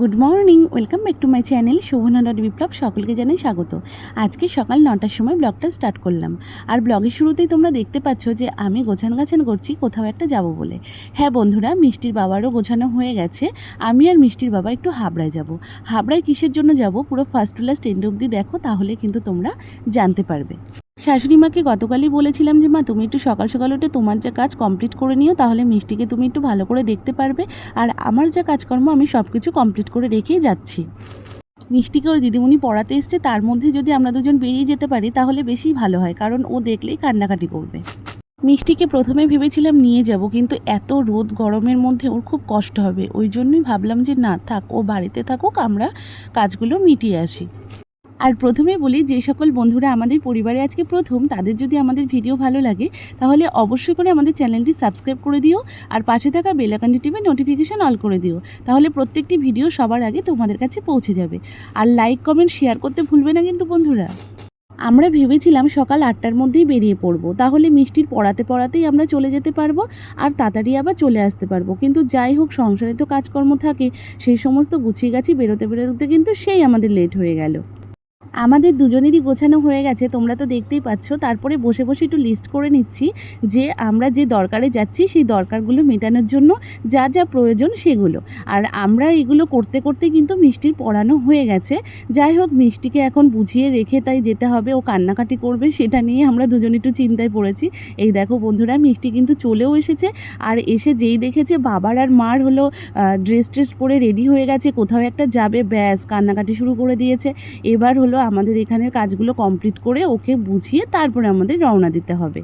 Good morning welcome back to my channel Shobhana dot Biplab সকলকে জানাই স্বাগত। আজকে সকাল নটার সময় ব্লগটা স্টার্ট করলাম। আর ব্লগের শুরুতেই তোমরা দেখতে পাচ্ছ যে আমি গোছান গাছান করছি, কোথাও একটা যাব বলে। হ্যাঁ বন্ধুরা, মিষ্টির বাবারও গোছানো হয়ে গেছে। আমি আর মিষ্টির বাবা একটু হাবড়ায় যাব। হাবড়ায় কিসের জন্য যাব? পুরো ফার্স্ট টু লাস্ট এন্ড অবধি দেখো, তাহলে কিন্তু তোমরা জানতে পারবে। শাশুড়ি মাকে গতকালই বলেছিলাম যে, মা, তুমি একটু সকাল সকাল উঠে তোমার যা কাজ কমপ্লিট করে নিও, তাহলে মিষ্টিকে তুমি একটু ভালো করে দেখতে পারবে। আর আমার যা কাজকর্ম, আমি সব কিছু কমপ্লিট করে রেখেই যাচ্ছি। মিষ্টিকে ওর দিদিমণি পড়াতে এসছে, তার মধ্যে যদি আমরা দুজন বেরিয়ে যেতে পারি, তাহলে বেশি ভালো হয়, কারণ ও দেখলেই কান্নাকাটি করবে। মিষ্টিকে প্রথমে ভেবেছিলাম নিয়ে যাব, কিন্তু এত রোদ গরমের মধ্যে ওর খুব কষ্ট হবে। ওই জন্যই ভাবলাম যে, না, থাক, ও বাড়িতে থাকুক, আমরা কাজগুলো মিটিয়ে আসি। আর প্রথমে বলি, যে সকল বন্ধুরা আমাদের পরিবারে আজকে প্রথম, তাদের যদি আমাদের ভিডিও ভালো লাগে, তাহলে অবশ্যই করে আমাদের চ্যানেলটি সাবস্ক্রাইব করে দিও আর পাশে থাকা বেল আইকনটি টিপে নোটিফিকেশান অল করে দিও। তাহলে প্রত্যেকটি ভিডিও সবার আগে তোমাদের কাছে পৌঁছে যাবে। আর লাইক কমেন্ট শেয়ার করতে ভুলবে না কিন্তু বন্ধুরা। আমরা ভেবেছিলাম সকাল আটটার মধ্যেই বেরিয়ে পড়ব। তাহলে মিষ্টির পড়াতে পড়াতেই আমরা চলে যেতে পারব আর তাড়াতাড়ি আবার চলে আসতে পারব। কিন্তু যাই হোক, সংসারে তো কাজকর্ম থাকে, সেই সমস্ত গুছিয়ে গাছি বেরোতে বেরোতে কিন্তু সেই আমাদের লেট হয়ে গেল। আমাদের দুজনেরই গোছানো হয়ে গেছে, তোমরা তো দেখতেই পাচ্ছ। তারপরে বসে বসে একটু লিস্ট করে নিচ্ছি যে আমরা যে দরকারে যাচ্ছি, সেই দরকারগুলো মেটানোর জন্য যা যা প্রয়োজন সেগুলো। আর আমরা এগুলো করতে করতে কিন্তু মিষ্টির পড়ানো হয়ে গেছে। যাই হোক, মিষ্টিকে এখন বুঝিয়ে রেখে তাই যেতে হবে। ও কান্নাকাটি করবে, সেটা নিয়ে আমরা দুজন একটু চিন্তায় পড়েছি। এই দেখো বন্ধুরা, মিষ্টি কিন্তু চলেও এসেছে। আর এসে যেই দেখেছে বাবার আর মার হলো ড্রেস ট্রেস পরে রেডি হয়ে গেছে, কোথাও একটা যাবে, ব্যাস, কান্নাকাটি শুরু করে দিয়েছে। এবার হলো আমাদের এখানের কাজগুলো কমপ্লিট করে ওকে বুঝিয়ে তারপরে আমাদের রওনা দিতে হবে।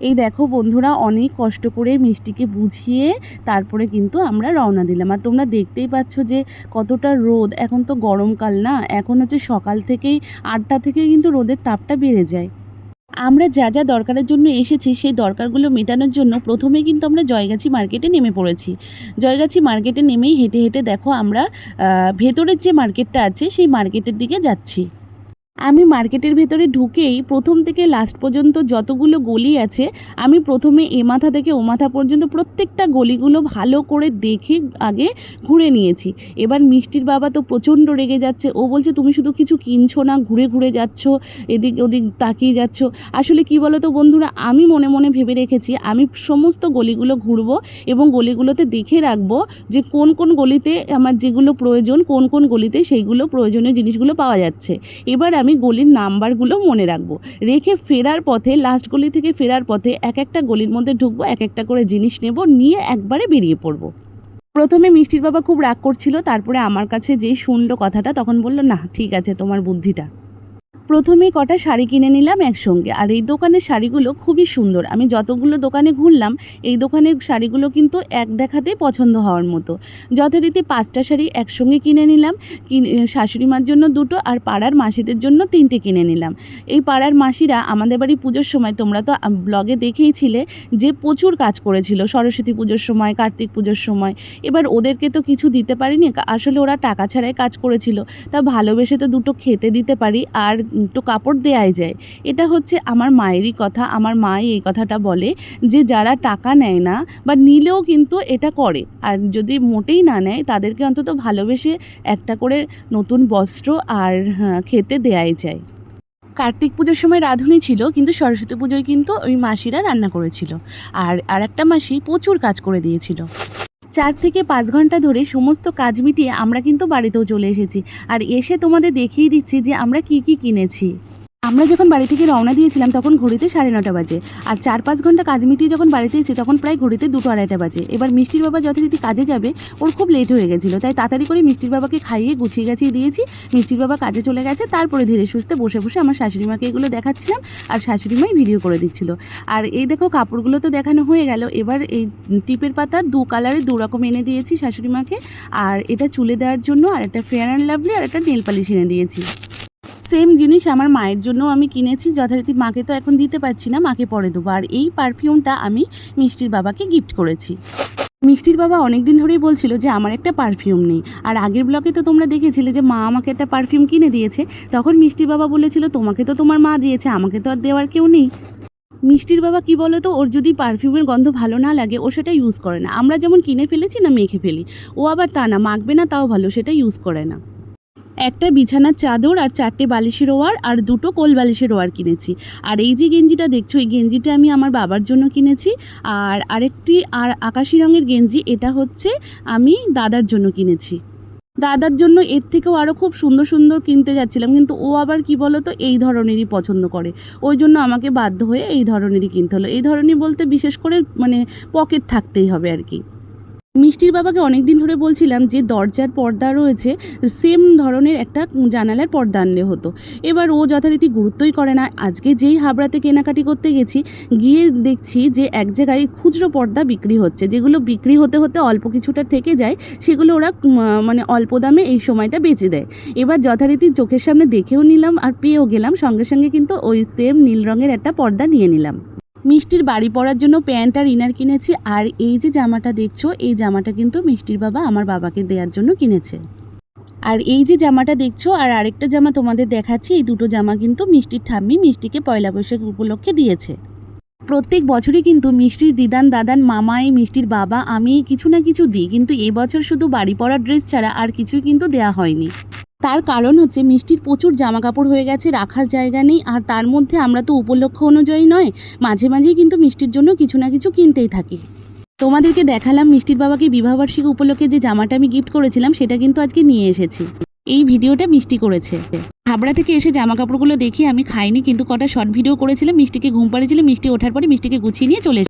এই দেখো বন্ধুরা, অনেক কষ্ট করে মিষ্টিকে বুঝিয়ে তারপরে কিন্তু আমরা রওনা দিলাম। আর তোমরা দেখতেই পাচ্ছ যে কতটা রোদ, এখন তো গরমকাল না, এখন হচ্ছে সকাল থেকেই আটটা থেকে কিন্তু রোদের তাপটা বেড়ে যায়। আমরা যা যা দরকারের জন্য এসেছি, সেই দরকারগুলো মেটানোর জন্য প্রথমে কিন্তু আমরা জয়গাছি মার্কেটে নেমে পড়েছি। জয়গাছি মার্কেটে নেমেই হেঁটে হেঁটে দেখো আমরা ভেতরের যে মার্কেটটা আছে, সেই মার্কেটের দিকে যাচ্ছি। আমি মার্কেটের ভেতরে ঢুকেই প্রথম থেকে লাস্ট পর্যন্ত যতগুলো গলি আছে, আমি প্রথমে এ মাথা থেকে ও মাথা পর্যন্ত প্রত্যেকটা গলিগুলো ভালো করে দেখে আগে ঘুরে নিয়েছি। এবার মিষ্টির বাবা তো প্রচণ্ড রেগে যাচ্ছে, ও বলছে, তুমি শুধু কিছু কিনছো না, ঘুরে ঘুরে যাচ্ছ, এদিক ওদিক তাকিয়ে যাচ্ছ। আসলে কি বলো তো বন্ধুরা, আমি মনে মনে ভেবে রেখেছি, আমি সমস্ত গলিগুলো ঘুরবো এবং গলিগুলোতে দেখে রাখব যে কোন কোন গলিতে আমার যেগুলো প্রয়োজন, কোন কোন গলিতে সেইগুলো প্রয়োজনীয় জিনিসগুলো পাওয়া যাচ্ছে। এবার আমি গলির নাম্বারগুলো মনে রাখব। রেখে ফেরার পথে লাস্ট গলি থেকে ফেরার পথে এক একটা গলির মধ্যে ঢুকবো, এক একটা করে জিনিস নেব, নিয়ে একবারে বেরিয়ে পড়ব। প্রথমে মিষ্টির বাবা খুব রাগ করছিল, তারপরে আমার কাছে যেই শুনলো কথাটা তখন বলল, না, ঠিক আছে, তোমার বুদ্ধিটা। প্রথমে কটা শাড়ি কিনে নিলাম একসঙ্গে। আর এই দোকানের শাড়িগুলো খুবই সুন্দর। আমি যতগুলো দোকানে ঘুরলাম, এই দোকানের শাড়িগুলো কিন্তু এক দেখাতেই পছন্দ হওয়ার মতো। যথারীতি পাঁচটা শাড়ি একসঙ্গে কিনে নিলাম। শাশুড়ি মার জন্য দুটো আর পাড়ার মাসিদের জন্য তিনটে কিনে নিলাম। এই পাড়ার মাসিরা আমাদের বাড়ি পুজোর সময়, তোমরা তো ব্লগে দেখেইছিলে যে প্রচুর কাজ করেছিল। সরস্বতী পুজোর সময়, কার্তিক পুজোর সময়। এবার ওদেরকে তো কিছু দিতে পারিনি। আসলে ওরা টাকা ছাড়াই কাজ করেছিল। তা ভালোবেসে তো দুটো খেতে দিতে পারি। আর একটু কাপড় দেয়াই যায়। এটা হচ্ছে আমার মায়েরই কথা আমার মাই এই কথাটা বলে যে যারা টাকা নেয় না বা নিলেও কিন্তু এটা করে। আর যদি মোটেই না নেয় তাদেরকে অন্তত ভালোবেসে একটা করে নতুন বস্ত্র আর হ্যাঁ, খেতে দেয়াই যায়। কার্তিক পুজোর সময় রাঁধুনি ছিল কিন্তু সরস্বতী পুজোয় কিন্তু ওই মাসিরা রান্না করেছিল। আর আর একটা মাসি প্রচুর কাজ করে দিয়েছিল। চার থেকে পাঁচ ঘণ্টা ধরে সমস্ত কাজ মিটিয়ে আমরা কিন্তু বাড়িতেও চলে এসেছি। আর এসে তোমাদের দেখিয়ে দিচ্ছি যে আমরা কি কি কিনেছি। আমরা যখন বাড়ি থেকে রওনা দিয়েছিলাম তখন ঘড়িতে সাড়ে নটা বাজে। আর চার পাঁচ ঘণ্টা কাজ মিটিয়ে যখন বাড়িতে এসে তখন প্রায় ঘড়িতে দুটো আড়াইটা বাজে। এবার মিষ্টির বাবা যথারীতি কাজে যাবে, ওর খুব লেট হয়ে গেছিল। তাই তাড়াতাড়ি করে মিষ্টির বাবাকে খাইয়ে গুছিয়ে গাছিয়ে দিয়েছি। মিষ্টির বাবা কাজে চলে গেছে, তারপরে ধীরে সুস্থে বসে বসে আমার শাশুড়ি মাকে এগুলো দেখাচ্ছিলাম আর শাশুড়ি মাই ভিডিও করে দিচ্ছিল। আর এই দেখো কাপড়গুলো তো দেখানো হয়ে গেল। এবার এই টিপের পাতা দু কালারে দু রকম এনে দিয়েছি শাশুড়ি মাকে। আর এটা চুলে দেওয়ার জন্য আর একটা ফেয়ার অ্যান্ড লাভলি আর একটা নেল পালিশ এনে দিয়েছি। সেম জিনিস আমার মায়ের জন্য আমি কিনেছি, যথারীতি মাকে তো এখন দিতে পারছি না, মাকে পরে দেবো। আর এই পারফিউমটা আমি মিষ্টির বাবাকে গিফট করেছি। মিষ্টির বাবা অনেক দিন ধরেই বলছিল যে, আমার একটা পারফিউম নেই। আর আগের ব্লগে তো তোমরা দেখেছিলে যে, মা আমাকে একটা পারফিউম কিনে দিয়েছে। তখন মিষ্টির বাবা বলেছিল, তোমাকে তো তোমার মা দিয়েছে, আমাকে তো আর দেওয়ার কেউ নেই। মিষ্টির বাবা কি বলো তো ওর যদি পারফিউমের গন্ধ ভালো না লাগে, ও সেটা ইউজ করে না। আমরা যেমন কিনে ফেলেছি না মেখে ফেলি, ও আবার তা না, মাখবে না, তাও ভালো, সেটা ইউজ করে না। একটা বিছানার চাদর আর চারটে বালিশের ওয়ার আর দুটো কোল বালিশের ওয়ার কিনেছি। আর এই যে গেঞ্জিটা দেখছ, এই গেঞ্জিটা আমি আমার বাবার জন্য কিনেছি। আর আরেকটি আর আকাশি রঙের গেঞ্জি, এটা হচ্ছে আমি দাদার জন্য কিনেছি। দাদার জন্য এর থেকেও আরও খুব সুন্দর সুন্দর কিনতে যাচ্ছিলাম, কিন্তু ও আবার কি বলো তো এই ধরনেরই পছন্দ করে। ওই জন্য আমাকে বাধ্য হয়ে এই ধরনেরই কিনতে হলো। এই ধরনের বলতে বিশেষ করে মানে পকেট থাকতেই হবে আর কি। মিষ্টির বাবাকে অনেক দিন ধরে বলছিলাম যে দরজার পর্দা রয়েছে সেম ধরনের একটা জানালার পর্দা আনলে হতো। এবার ও যথারীতি গুরুত্বই করে না। আজকে যেই হাবড়াতে কেনাকাটি করতে গেছি, গিয়ে দেখছি যে এক জায়গায় খুচরো পর্দা বিক্রি হচ্ছে। যেগুলো বিক্রি হতে হতে অল্প কিছুটা থেকে যায়, সেগুলো ওরা মানে অল্প দামে এই সময়টা বেচে দেয়। এবার যথারীতি চোখের সামনে দেখেও নিলাম আর পেয়েও গেলাম। সঙ্গে সঙ্গে কিন্তু ওই সেম নীল রঙের একটা পর্দা নিয়ে নিলাম। মিষ্টির বাড়ি পরার জন্য প্যান্ট আর ইনার কিনেছি। আর এই যে জামাটা দেখছ, এই জামাটা কিন্তু মিষ্টির বাবা আমার বাবাকে দেওয়ার জন্য কিনেছে। আর এই যে জামাটা দেখছ, আর আরেকটা জামা তোমাদের দেখাচ্ছি, এই দুটো জামা কিন্তু মিষ্টির ঠাম্মি মিষ্টিকে পয়লা বৈশাখ উপলক্ষে দিয়েছে। প্রত্যেক বছরই কিন্তু মিষ্টির দিদান, দাদান, মামাই, মিষ্টির বাবা, আমি কিছু না কিছু দিই। কিন্তু এবছর শুধু বাড়ি পরার ড্রেস ছাড়া আর কিছুই কিন্তু দেয়া হয়নি। তার কারণ হচ্ছে মিষ্টির প্রচুর জামা কাপড় হয়ে গেছে, রাখার জায়গা নেই, আর তার মধ্যে আমরা তো উপলক্ষ অনুযায়ী নয়, মাঝে মাঝেই কিন্তু মিষ্টির জন্য কিছু না কিছু কিনতেই থাকি। তোমাদেরকে দেখালাম মিষ্টির বাবাকে বিবাহবার্ষিকী উপলক্ষে যে জামাটা আমি গিফট করেছিলাম, সেটা কিন্তু আজকে নিয়ে এসেছি। এই ভিডিওটা মিষ্টি করেছে। হাবড়া থেকে এসে জামা কাপড়গুলো দেখি, আমি খাইনি, কিন্তু কটা শর্ট ভিডিও করেছিলাম, মিষ্টিকে ঘুম পাড়িয়েছিলাম মিষ্টি ওঠার পরে মিষ্টিকে গুছিয়ে নিয়ে চলে